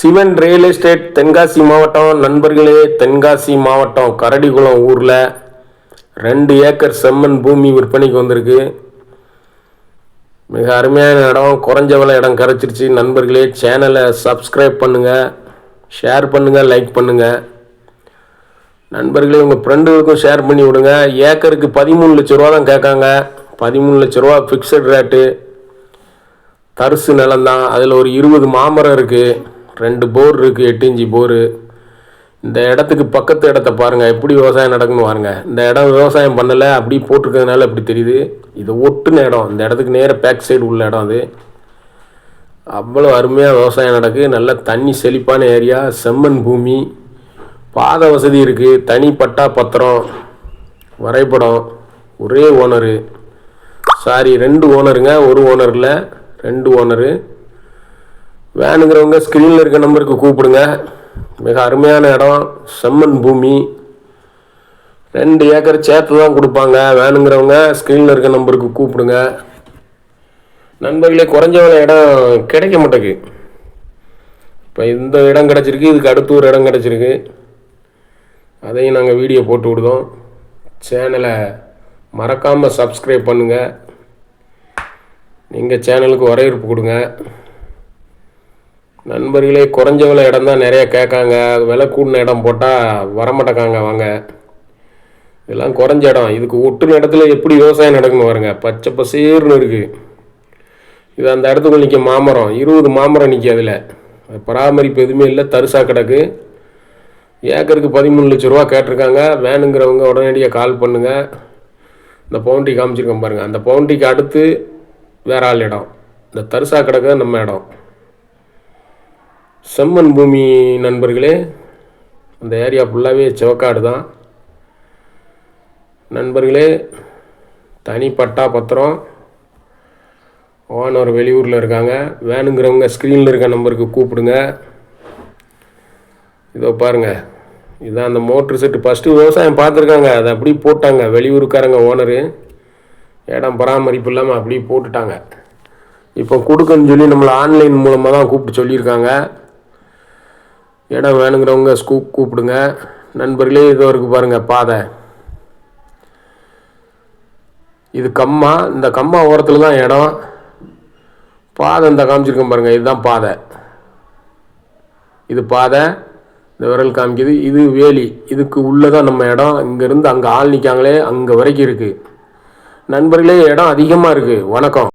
Sivan real estate Tenkasi மாவட்டம். நண்பர்களே தென்காசி மாவட்டம் கரடிகுளம் ஊரில் ரெண்டு ஏக்கர் செம்மண் பூமி விற்பனைக்கு வந்திருக்கு. மிக அருமையான இடம் குறைஞ்ச விலை இடம் கிடச்சிருச்சு நண்பர்களே சேனலை சப்ஸ்கிரைப் பண்ணுங்கள் ஷேர் பண்ணுங்கள் லைக் பண்ணுங்கள் நண்பர்களே உங்கள் ஃப்ரெண்டுகளுக்கும் ஷேர் பண்ணி விடுங்க. ஏக்கருக்கு பதிமூணு லட்ச ரூபா தான் கேட்காங்க. பதிமூணு லட்ச ரூபா ஃபிக்ஸட் ரேட்டு தரிசு நிலம்தான். அதில் ஒரு இருபது மாமரம் இருக்குது ரெண்டு போர் இருக்குது எட்டு இஞ்சி போரு. இந்த இடத்துக்கு பக்கத்து இடத்த பாருங்கள் எப்படி விவசாயம் நடக்குன்னு பாருங்கள் இந்த இடம் விவசாயம் பண்ணலை அப்படி போட்டிருக்கிறதுனால அப்படி தெரியுது? இது ஒட்டுன இடம். இந்த இடத்துக்கு நேர பேக் சைடு உள்ள இடம் அது. அவ்வளோ அருமையாக விவசாயம் நடக்கு. நல்ல தண்ணி செழிப்பான ஏரியா செம்மண் பூமி. பாதை வசதி இருக்குது தனி பட்டா பத்திரம் வரைபடம் ஒரே ஓனரு சாரி ரெண்டு ஓனருங்க ஒரு ஓனர் இல்லை ரெண்டு ஓனரு வேணுங்கிறவங்க ஸ்க்ரீனில் இருக்க நம்பருக்கு கூப்பிடுங்க. மிக அருமையான இடம். செம்மன் பூமி. ரெண்டு ஏக்கர் சேர்த்து தான் கொடுப்பாங்க. வேணுங்கிறவங்க ஸ்க்ரீனில் இருக்க நம்பருக்கு கூப்பிடுங்க. நண்பர்களே குறைஞ்ச விலை இடம் கிடைக்க மாட்டேங்குது. இப்போ இந்த இடம் கிடச்சிருக்கு இதுக்கு அடுத்து ஒரு இடம் கிடச்சிருக்கு. அதையும் நாங்கள் வீடியோ போட்டு விடுதோம். சேனலை மறக்காமல் சப்ஸ்கிரைப் பண்ணுங்கள் நீங்கள் சேனலுக்கு வரவேற்பு கொடுங்க. நண்பர்களே குறைஞ்ச விலை இடம் தான் நிறைய கேட்காங்க. விலை கூடின இடம் போட்டால் வரமாட்டேக்காங்க வாங்க. இதெல்லாம் குறைஞ்ச இடம். இதுக்கு ஒட்டுன இடத்துல எப்படி விவசாயம் நடக்குன்னு பாருங்க. பச்சை பசேர்னு இருக்குது இது அந்த இடத்துக்குள்ள நிற்க மாமரம். இருபது மாமரம் நிற்கும் அதில். பராமரிப்பு எதுவுமே இல்லை. தரிசா கிடக்கு. ஏக்கருக்கு பதிமூணு லட்ச ரூபா கேட்டிருக்காங்க. வேணுங்கிறவங்க உடனடியாக கால் பண்ணுங்கள் இந்த பவுண்ட்ரி காமிச்சிருக்கோம் பாருங்கள் அந்த பவுண்ட்ரிக்கு அடுத்து வேற ஆள் இடம். இந்த தரிசா கிடக்கு நம்ம இடம். செம்மண் பூமி நண்பர்களே அந்த ஏரியா ஃபுல்லாகவே சிவக்காடு தான். நண்பர்களே தனி பட்டா பத்திரம் ஓனர் வெளியூரில் இருக்காங்க. வேணுங்கிறவங்க ஸ்க்ரீனில் இருக்க நம்பருக்கு கூப்பிடுங்க. இதோ பாருங்கள் இதுதான் அந்த மோட்ரு செட்டு ஃபஸ்ட்டு விவசாயம் பார்த்துருக்காங்க. அதை அப்படியே போட்டாங்க. வெளியூருக்காரங்க ஓனரு இடம் பராமரிப்பு இல்லாமல் அப்படியே போட்டுட்டாங்க. இப்போ கொடுக்குன்னு சொல்லி நம்மளை ஆன்லைன் மூலமாக தான் கூப்பிட்டு சொல்லியிருக்காங்க. இடம் வேணுங்கிறவங்க ஸ்கூப் கூப்பிடுங்க. நண்பர்களே இதோ இருக்குது பாருங்கள் பாதை. இது கம்மா. இந்த கம்மா ஓரத்தில் தான் இடம். பாதை இந்த காமிச்சிருக்கேன் பாருங்கள் இதுதான் பாதை. இது பாதை. இந்த விரல் காமிக்குது. இது வேலி. இதுக்கு உள்ளே தான் நம்ம இடம். இங்கேருந்து அங்கே ஆள் நிற்காங்களே அங்கே வரைக்கும் இருக்குது நண்பர்களே இடம் அதிகமாக இருக்குது வணக்கம்.